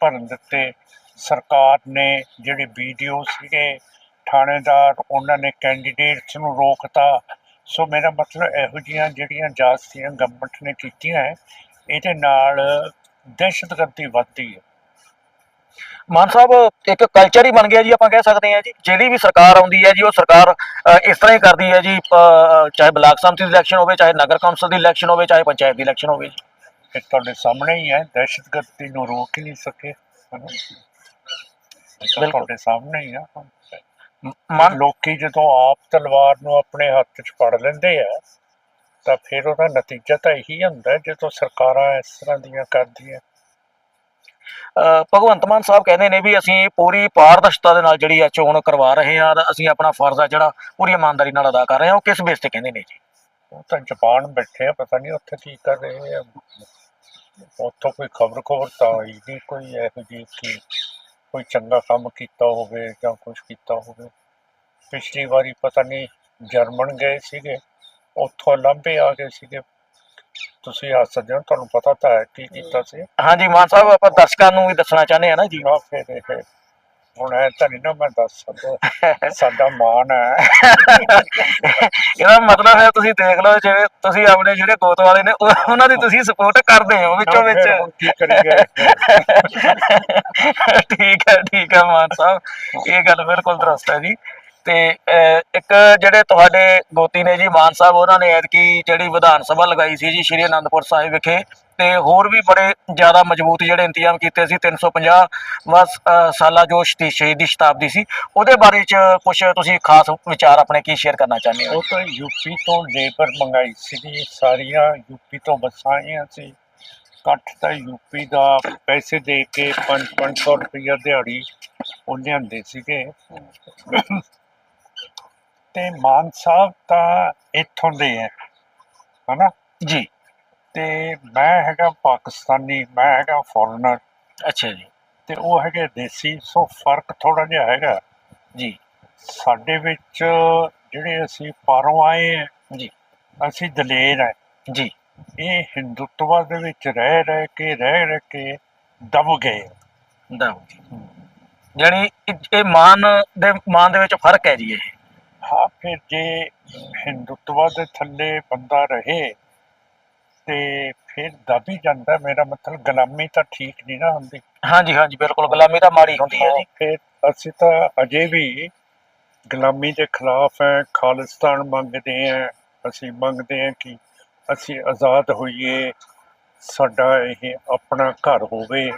ਭਰਨ ਦਿੱਤੇ। ਸਰਕਾਰ ਨੇ ਜਿਹੜੇ ਵੀਡੀਓ ਸੀਗੇ ਥਾਣੇਦਾਰ ਉਹਨਾਂ ਨੇ ਕੈਂਡੀਡੇਟਸ ਨੂੰ ਰੋਕਤਾ। ਸੋ ਮੇਰਾ ਮਤਲਬ ਇਹੋ ਜਿਹੀਆਂ ਜਿਹੜੀਆਂ ਜਾਸਤੀਆਂ ਗਵਰਨਮੈਂਟ ਨੇ ਕੀਤੀਆਂ ਹੈ, ਇਹਦੇ ਨਾਲ ਦਹਿਸ਼ਤਗਰਦੀ ਵੱਧਦੀ ਹੈ। ਮਾਨ ਸਾਹਿਬ ਇੱਕ ਕਲਚਰ ਹੀ ਬਣ ਗਿਆ ਜੀ ਆਪਾਂ ਕਹਿ ਸਕਦੇ ਹਾਂ ਜੀ। ਜਿਹੜੀ ਵੀ ਸਰਕਾਰ ਆਉਂਦੀ ਹੈ ਜੀ ਉਹ ਸਰਕਾਰ ਇਸ ਤਰ੍ਹਾਂ ਹੀ ਕਰਦੀ ਹੈ ਜੀ। ਚਾਹੇ ਬਲਾਕ ਸੰਮਤੀ ਦੀ ਇਲੈਕਸ਼ਨ ਹੋਵੇ ਚਾਹੇ ਨਗਰ ਕੌਂਸਲ ਦੀ ਇਲੈਕਸ਼ਨ ਹੋਵੇ ਚਾਹੇ ਪੰਚਾਇਤ ਦੀ ਇਲੈਕਸ਼ਨ ਹੋਵੇ ਜੀ। ਇਹ ਤੁਹਾਡੇ ਸਾਹਮਣੇ ਹੀ ਹੈ ਦਹਿਸ਼ਤਗਰਦੀ ਨੂੰ ਰੋਕ ਹੀ ਨਹੀਂ ਸਕੇ। ਤੁਹਾਡੇ ਸਾਹਮਣੇ ਹੀ ਆ। ਲੋਕੀ ਜਦੋਂ ਆਪ ਤਲਵਾਰ ਨੂੰ ਆਪਣੇ ਹੱਥ 'ਚ ਫੜ ਲੈਂਦੇ ਆ ਤਾਂ ਫਿਰ ਉਹਦਾ ਨਤੀਜਾ ਤਾਂ ਇਹੀ ਹੁੰਦਾ ਜਦੋਂ ਸਰਕਾਰਾਂ ਇਸ ਤਰ੍ਹਾਂ ਦੀਆਂ ਕਰਦੀਆਂ। ਭਗਵੰਤ ਮਾਨ ਸਾਹਿਬ ਕਹਿੰਦੇ ਨੇ ਵੀ ਅਸੀਂ ਪੂਰੀ ਪਾਰਦਰਸ਼ਤਾ ਦੇ ਨਾਲ ਜਿਹੜੀ ਆ ਚੋਣ ਕਰਵਾ ਰਹੇ ਹਾਂ ਅਸੀਂ ਆਪਣਾ ਫਰਜ਼ ਆ ਜਿਹੜਾ ਪੂਰੀ ਇਮਾਨਦਾਰੀ ਨਾਲ ਅਦਾ ਕਰ ਰਹੇ ਹਾਂ ਉਹ ਕਿਸ ਬੇਸ ਤੇ ਕਹਿੰਦੇ ਨੇ ਜੀ? ਉਹ ਤਾਂ ਜਾਪਾਨ ਬੈਠੇ ਆ ਪਤਾ ਨਹੀਂ ਉੱਥੇ ਕੀ ਕਰ ਰਹੇ ਆ। ਉੱਥੋਂ ਕੋਈ ਖਬਰ ਖਬਰ ਤਾਂ ਆਈ ਨਹੀਂ ਕੋਈ ਇਹੋ ਜਿਹੀ ਕਿ ਕੋਈ ਚੰਗਾ ਕੰਮ ਕੀਤਾ ਹੋਵੇ ਜਾਂ ਕੁਝ ਕੀਤਾ ਹੋਵੇ। ਪਿਛਲੀ ਵਾਰੀ ਪਤਾ ਨਹੀਂ ਜਰਮਨ ਗਏ ਸੀਗੇ ਉੱਥੋਂ ਲੰਬੇ ਆ ਗਏ ਸੀਗੇ। ਤੁਸੀਂ ਆ ਸਕਦੇ ਹੋ ਤੁਹਾਨੂੰ ਪਤਾ ਤਾਂ ਹੈ ਕੀ ਕੀਤਾ ਸੀ। ਹਾਂਜੀ ਮਾਨ ਸਾਹਿਬ ਆਪਾਂ ਦਰਸ਼ਕਾਂ ਨੂੰ ਵੀ ਦੱਸਣਾ ਚਾਹੁੰਦੇ ਆ ਨਾ ਜੀ। ਨਾ ਫਿਰ ਇਹ ਹੁਣ ਐ ਤਾਂ ਨਹੀਂ ਨਾ ਮੈਂ ਦੱਸ ਸਕਦਾ। ਸਾਡਾ ਮਾਣ ਹੈ। ਇਹਦਾ ਮਤਲਬ ਹੈ ਤੁਸੀਂ ਦੇਖ ਲਓ ਜਿਵੇਂ ਤੁਸੀਂ ਆਪਣੇ ਜਿਹੜੇ ਗੋਤ ਵਾਲੇ ਨੇ ਉਹ- ਉਹਨਾਂ ਦੀ ਤੁਸੀਂ ਸਪੋਰਟ ਕਰਦੇ ਹੋ ਵਿੱਚੋਂ ਵਿੱਚ ਫਿਰ ਹੁਣ ਕੀ ਕਰੀਏ? ਠੀਕ ਹੈ ਠੀਕ ਹੈ ਮਾਨ ਸਾਹਿਬ। ਇਹ ਗੱਲ ਬਿਲਕੁਲ ਦਰਸਤ ਹੈ ਜੀ। ਤੇ ਇੱਕ ਜਿਹੜੇ ਤੁਹਾਡੇ ਗੋਤੀ ਨੇ ਜੀ, ਮਾਨ ਸਾਹਿਬ, ਉਹਨਾਂ ਨੇ ਐਤਕੀ ਜਿਹੜੀ ਵਿਧਾਨ ਸਭਾ ਲਗਾਈ ਸੀ ਜੀ, ਸ਼੍ਰੀ ਅਨੰਦਪੁਰ ਸਾਹਿਬ ਵਿਖੇ, ਤੇ ਹੋਰ ਵੀ ਬੜੇ ਜ਼ਿਆਦਾ ਮਜ਼ਬੂਤ ਜਿਹੜੇ ਇੰਤਜ਼ਾਮ ਕੀਤੇ ਸੀ 350 ਵਸ ਸਾਲਾ ਜੋ ਸ਼ਤੀ- ਸ਼ਹੀਦੀ ਸ਼ਤਾਬਦੀ ਸੀ। ਉਹਦੇ ਬਾਰੇ ਚ ਕੁਝ ਤੁਸੀਂ ਖਾਸ ਵਿਚਾਰ ਆਪਣੇ ਕੀ ਸ਼ੇਅਰ ਕਰਨਾ ਚਾਹੁੰਦੇ ਹੋ? ਉਹ ਤਾਂ ਯੂਪੀ ਤੋਂ ਲੇਬਰ ਮੰਗਾਈ ਸੀਗੀ, ਸਾਰੀਆਂ ਯੂਪੀ ਤੋਂ ਬੱਸਾਂ ਆਈਆਂ ਸੀ। ਇਕੱਠ ਤਾਂ ਯੂਪੀ ਦਾ ਪੈਸੇ ਦੇ ਕੇ 5-500 ਰੁਪਈਆ ਦਿਹਾੜੀ ਉਹ ਲਿਆਂਦੇ ਸੀਗੇ। ਤੇ ਮਾਨ ਸਾਹਿਬ ਤਾਂ ਇੱਥੋਂ ਦੇ ਹੈ ਹਨਾ? ਜੀ। ਤੇ ਮੈਂ ਹੈਗਾ ਪਾਕਿਸਤਾਨੀ ਮੈਂ ਹੈਗਾ ਫੋਰਨਰ ਅੱਛਾ ਜੀ। ਤੇ ਉਹ ਹੈਗੇ ਦੇਸੀ ਸੋ ਫ਼ਰਕ ਥੋੜਾ ਜਿਹਾ ਹੈਗਾ। ਜੀ। ਸਾਡੇ ਵਿੱਚ ਜਿਹੜੇ ਅਸੀਂ ਪਾਰੋਂ ਆਏ ਹਾਂ ਜੀ। ਅਸੀਂ ਦਲੇਰ ਹੈ ਜੀ। ਇਹ ਹਿੰਦੁੱਤਵਾ ਦੇ ਵਿੱਚ ਰਹਿ ਰਹਿ ਕੇ ਰਹਿ ਰਹਿ ਕੇ ਦਬ ਗਏ। ਦਮ ਜਾਣੀ ਇਹ- ਇਹ ਮਾਨ ਦੇ ਮਾਨ ਦੇ ਵਿੱਚ ਫ਼ਰਕ ਹੈ ਜੀ ਇਹ। ਫਿਰ ਜੇ ਹਿੰਦੁੱਤਵਾ ਦੇ ਥੱਲੇ ਬੰਦਾ ਰਹੇ ਤੇ ਫਿਰ ਦਬ ਜਾਂਦਾ ਮੇਰਾ ਮਤਲਬ ਗੁਲਾਮੀ ਤਾਂ ਠੀਕ ਨਹੀਂ ਨਾ ਹੁੰਦੀ। ਹਾਂਜੀ ਹਾਂਜੀ ਬਿਲਕੁਲ ਗੁਲਾਮੀ ਤਾਂ ਮਾੜੀ ਹੁੰਦੀ ਹੈ ਜੀ। ਫਿਰ ਅਸੀਂ ਤਾਂ ਅਜੇ ਵੀ ਗੁਲਾਮੀ ਦੇ ਖਿਲਾਫ ਹੈ ਖਾਲਿਸਤਾਨ ਮੰਗਦੇ ਹਾਂ ਅਸੀਂ ਮੰਗਦੇ ਹਾਂ ਕਿ ਅਸੀਂ ਆਜ਼ਾਦ ਹੋਈਏ ਸਾਡਾ ਇਹ ਆਪਣਾ ਘਰ ਹੋਵੇ।